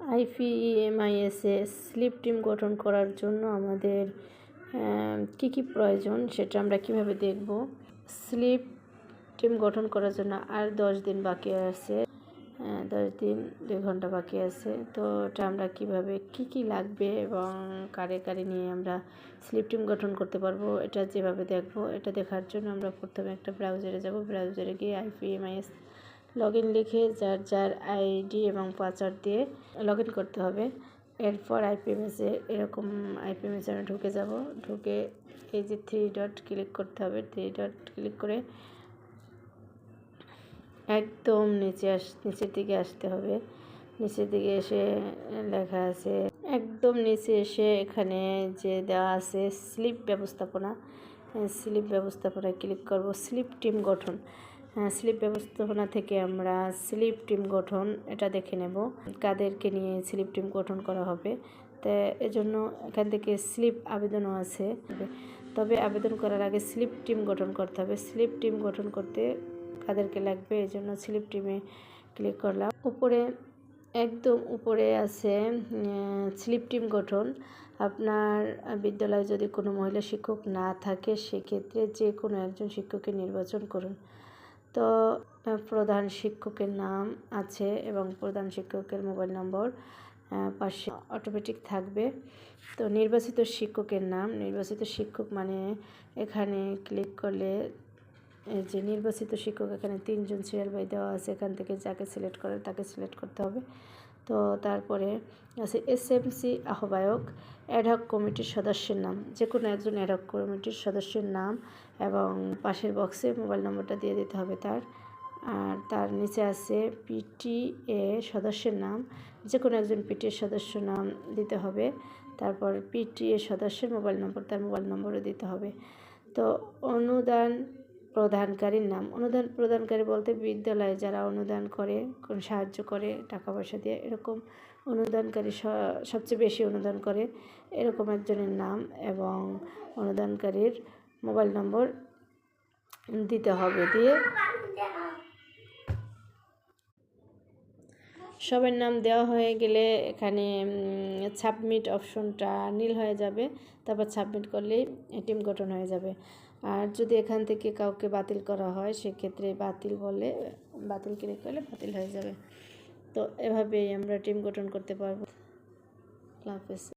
আইপিএমআইএসে slip team গঠন করার জন্য আমাদের কি কি প্রয়োজন সেটা আমরা কীভাবে দেখব? স্লিপ টিম গঠন করার জন্য আর দশ দিন বাকি আছে দশ দিন, দুই ঘণ্টা বাকি আছে। তো এটা আমরা কীভাবে, কি কি লাগবে এবং কারে কারে নিয়ে আমরা স্লিপ টিম গঠন করতে পারব এটা যেভাবে দেখব, এটা দেখার জন্য আমরা প্রথমে একটা ব্রাউজারে যাব। ব্রাউজারে গিয়ে আইপিএমআইএস লগ লিখে যার যার আইডি এবং পাসওয়ার্ড দিয়ে লগ করতে হবে। এরপর আইপিএমএসে এরকম আইপিএমএসে আমরা ঢুকে যাব। ঢুকে এই যে থ্রি ডট ক্লিক করতে হবে। থ্রি ডট ক্লিক করে একদম নিচে আস, নিচের দিকে আসতে হবে। নিচের দিকে এসে লেখা আছে, একদম নিচে এসে এখানে যে দেওয়া আছে স্লিপ ব্যবস্থাপনা। স্লিপ ব্যবস্থাপনায় ক্লিক করব। স্লিপ টিম গঠন। স্লিপ ব্যবস্থাপনা থেকে আমরা স্লিপ টিম গঠন এটা দেখে নেব। কাদেরকে নিয়ে স্লিপ টিম গঠন করা হবে। তো এজন্য এখান থেকে স্লিপ আবেদনও আছে। তবে আবেদন করার আগে স্লিপ টিম গঠন করতে হবে। স্লিপ টিম গঠন করতে কাদেরকে লাগবে এই জন্য স্লিপ টিমে ক্লিক করলাম। উপরে, একদম উপরে আছে স্লিপ টিম গঠন। আপনার বিদ্যালয়ে যদি কোনো মহিলা শিক্ষক না থাকে, সেক্ষেত্রে যে কোনো একজন শিক্ষককে নির্বাচন করুন। তো প্রধান শিক্ষকের নাম আছে এবং প্রধান শিক্ষকের মোবাইল নম্বর পাশে অটোমেটিক থাকবে। তো, নির্বাচিত শিক্ষকের নাম, নির্বাচিত শিক্ষক মানে এখানে ক্লিক করলে যে নির্বাচিত শিক্ষক, এখানে তিনজন সিরিয়াল বাই দেওয়া আছে, এখান থেকে যাকে সিলেক্ট করে তাকে সিলেক্ট করতে হবে। তো তারপরে আছে এসএমসি আহ্বায়ক অ্যাডহক কমিটির সদস্যের নাম যে কোনো একজন অ্যাডহক কমিটির সদস্যের নাম এবং পাশের বক্সে মোবাইল নম্বরটা দিয়ে দিতে হবে তার। আর তার নিচে আছে পিটিএ সদস্যের নাম যে কোনো একজন পিটিএ সদস্য নাম দিতে হবে। তারপর পিটিএ সদস্যের মোবাইল নম্বর তার মোবাইল নম্বরও দিতে হবে। তো অনুদান প্রদানকারীর নাম। অনুদান প্রদানকারী বলতে বিদ্যালয়ে যারা অনুদান করে কোন সাহায্য করে টাকা পয়সা দিয়ে এরকম অনুদানকারী সবচেয়ে বেশি অনুদান করে এরকম একজনের নাম এবং অনুদানকারীর মোবাইল নম্বর দিতে হবে। দিয়ে সবার নাম দেওয়া হয়ে গেলে এখানে সাবমিট অপশনটা নীল হয়ে যাবে। তারপর সাবমিট করলেই টিম গঠন হয়ে যাবে। আর যদি এখান থেকে কাউকে বাতিল করা হয়, সেক্ষেত্রে বাতিল বলে, বাতিল কিনে করলে বাতিল হয়ে যাবে। তো এভাবেই আমরা টিম গঠন করতে পারব। হাফেজ।